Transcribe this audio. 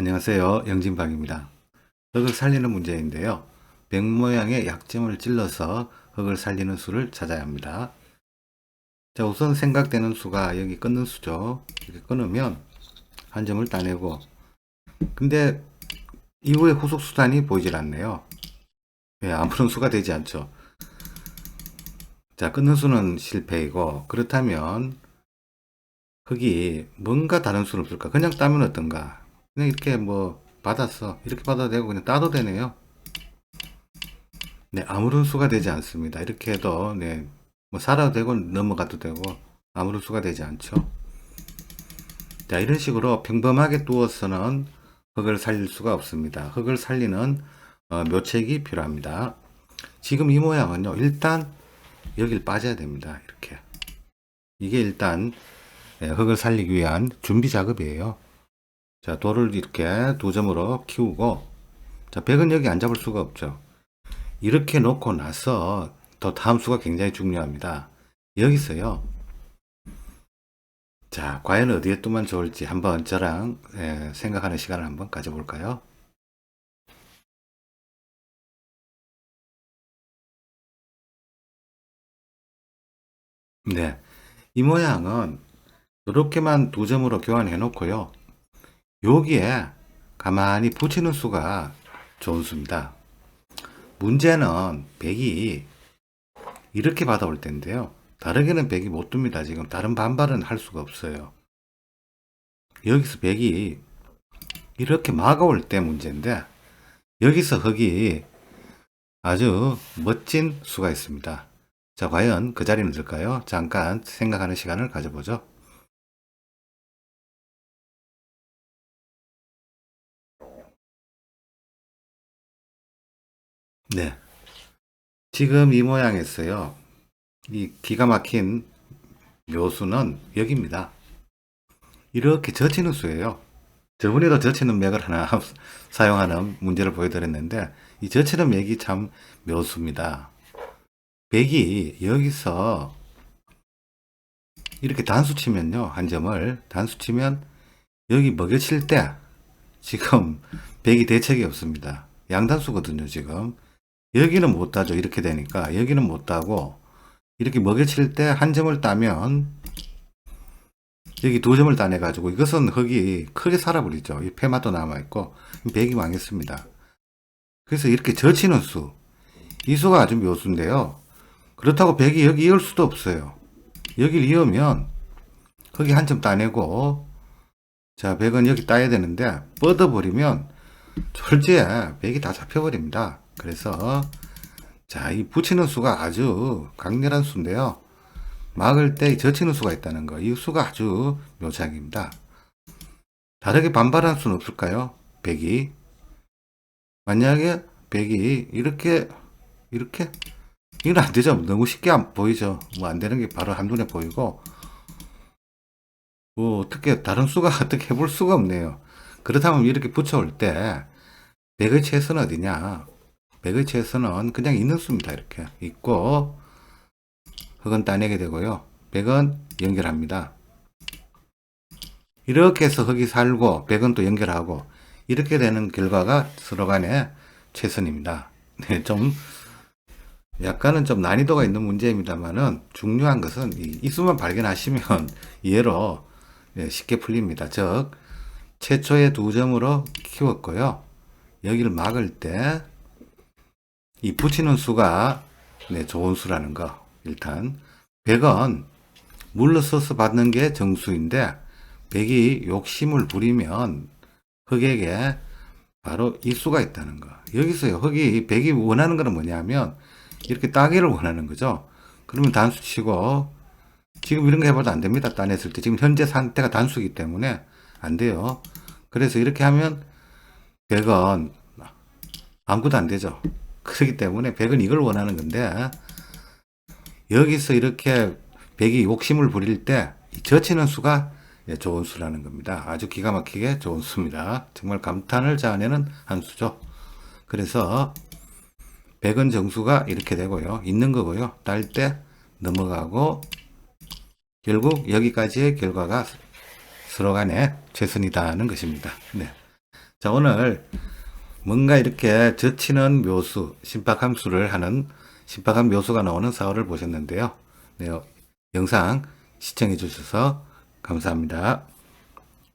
안녕하세요. 영진방입니다. 흙을 살리는 문제인데요. 백 모양의 약점을 찔러서 흙을 살리는 수를 찾아야 합니다. 자, 우선 생각되는 수가 여기 끊는 수죠. 이렇게 끊으면 한 점을 따내고 근데 이후에 후속 수단이 보이질 않네요. 예, 아무런 수가 되지 않죠. 자, 끊는 수는 실패이고 그렇다면 흙이 뭔가 다른 수는 없을까? 그냥 따면 어떤가? 그냥 이렇게 뭐 받았어. 이렇게 받아도 되고 그냥 따도 되네요. 네, 아무런 수가 되지 않습니다. 이렇게 해도 네, 뭐 살아도 되고 넘어가도 되고 아무런 수가 되지 않죠. 자, 이런 식으로 평범하게 두어서는 흙을 살릴 수가 없습니다. 흙을 살리는 어, 묘책이 필요합니다. 지금 이 모양은요, 일단 여길 빠져야 됩니다. 이렇게. 이게 일단 예, 흙을 살리기 위한 준비 작업이에요. 자, 돌을 이렇게 두 점으로 키우고, 자, 백은 여기 안 잡을 수가 없죠. 이렇게 놓고 나서 더 다음 수가 굉장히 중요합니다. 여기서요. 자, 과연 어디에 두면 좋을지 한번 저랑 예, 생각하는 시간을 한번 가져볼까요? 네. 이 모양은 이렇게만 두 점으로 교환해 놓고요. 여기에 가만히 붙이는 수가 좋은 수입니다. 문제는 100이 이렇게 받아올 텐데요. 다르게는 100이 못 둡니다. 지금 다른 반발은 할 수가 없어요. 여기서 100이 이렇게 막아올 때 문제인데 여기서 흙이 아주 멋진 수가 있습니다. 자, 과연 그 자리는 될까요? 잠깐 생각하는 시간을 가져보죠. 네. 지금 이 모양에서요. 이 기가 막힌 묘수는 여기입니다. 이렇게 젖히는 수예요. 저번에도 젖히는 맥을 하나 사용하는 문제를 보여드렸는데 이 젖히는 맥이 참 묘수입니다. 백이 여기서 이렇게 단수 치면요. 한 점을 단수 치면 여기 먹여칠 때 지금 백이 대책이 없습니다. 양단수거든요, 지금. 여기는 못 따죠. 이렇게 되니까. 여기는 못 따고, 이렇게 먹여칠 때 한 점을 따면, 여기 두 점을 따내 가지고, 이것은 흙이 크게 살아버리죠. 이 폐맛도 남아있고, 백이 망했습니다. 그래서 이렇게 젖히는 수. 이 수가 아주 묘수인데요. 그렇다고 백이 여기 이을 수도 없어요. 여기를 이으면, 흙이 한 점 따내고, 자, 백은 여기 따야 되는데, 뻗어버리면, 졸지에 백이 다 잡혀버립니다. 그래서 자, 이 붙이는 수가 아주 강렬한 수인데요. 막을 때 젖히는 수가 있다는 거. 이 수가 아주 묘착입니다. 다르게 반발한 수는 없을까요? 백이. 만약에 백이 이렇게, 이렇게, 이건 안 되죠. 너무 쉽게 안 보이죠. 뭐 안 되는 게 바로 한눈에 보이고, 뭐 어떻게, 다른 수가 어떻게 해볼 수가 없네요. 그렇다면 이렇게 붙여올 때, 백의 최선은 어디냐? 백의 최선은 그냥 있는 수입니다. 이렇게 있고 흙은 따내게 되고요. 백은 연결합니다. 이렇게 해서 흙이 살고 백은 또 연결하고 이렇게 되는 결과가 서로 간에 최선입니다. 네, 좀 약간은 좀 난이도가 있는 문제입니다만은 중요한 것은 이, 이 수만 발견하시면 이해로 예, 쉽게 풀립니다. 즉 최초의 두 점으로 키웠고요. 여기를 막을 때 이 붙이는 수가 네, 좋은 수라는 거. 일단 100은 물로 써서 받는 게 정수인데 100이 욕심을 부리면 흙에게 바로 이 수가 있다는 거. 여기서요. 흙이 100이 원하는 거는 뭐냐면 이렇게 따기를 원하는 거죠. 그러면 단수 치고 지금 이런 거 해봐도 안 됩니다. 따냈을 때. 지금 현재 상태가 단수이기 때문에 안 돼요. 그래서 이렇게 하면 100은 아무것도 안 되죠. 그렇기 때문에 100은 이걸 원하는 건데 여기서 이렇게 100이 욕심을 부릴 때 젖히는 수가 좋은 수라는 겁니다. 아주 기가 막히게 좋은 수입니다. 정말 감탄을 자아내는 한 수죠. 그래서 100은 정수가 이렇게 되고요. 있는 거고요. 딸 때 넘어가고 결국 여기까지의 결과가 서로 간에 최선이다는 것입니다. 네. 자, 오늘 뭔가 이렇게 젖히는 묘수, 심박함수를 하는 심박함 묘수가 나오는 사월을 보셨는데요. 네, 영상 시청해 주셔서 감사합니다.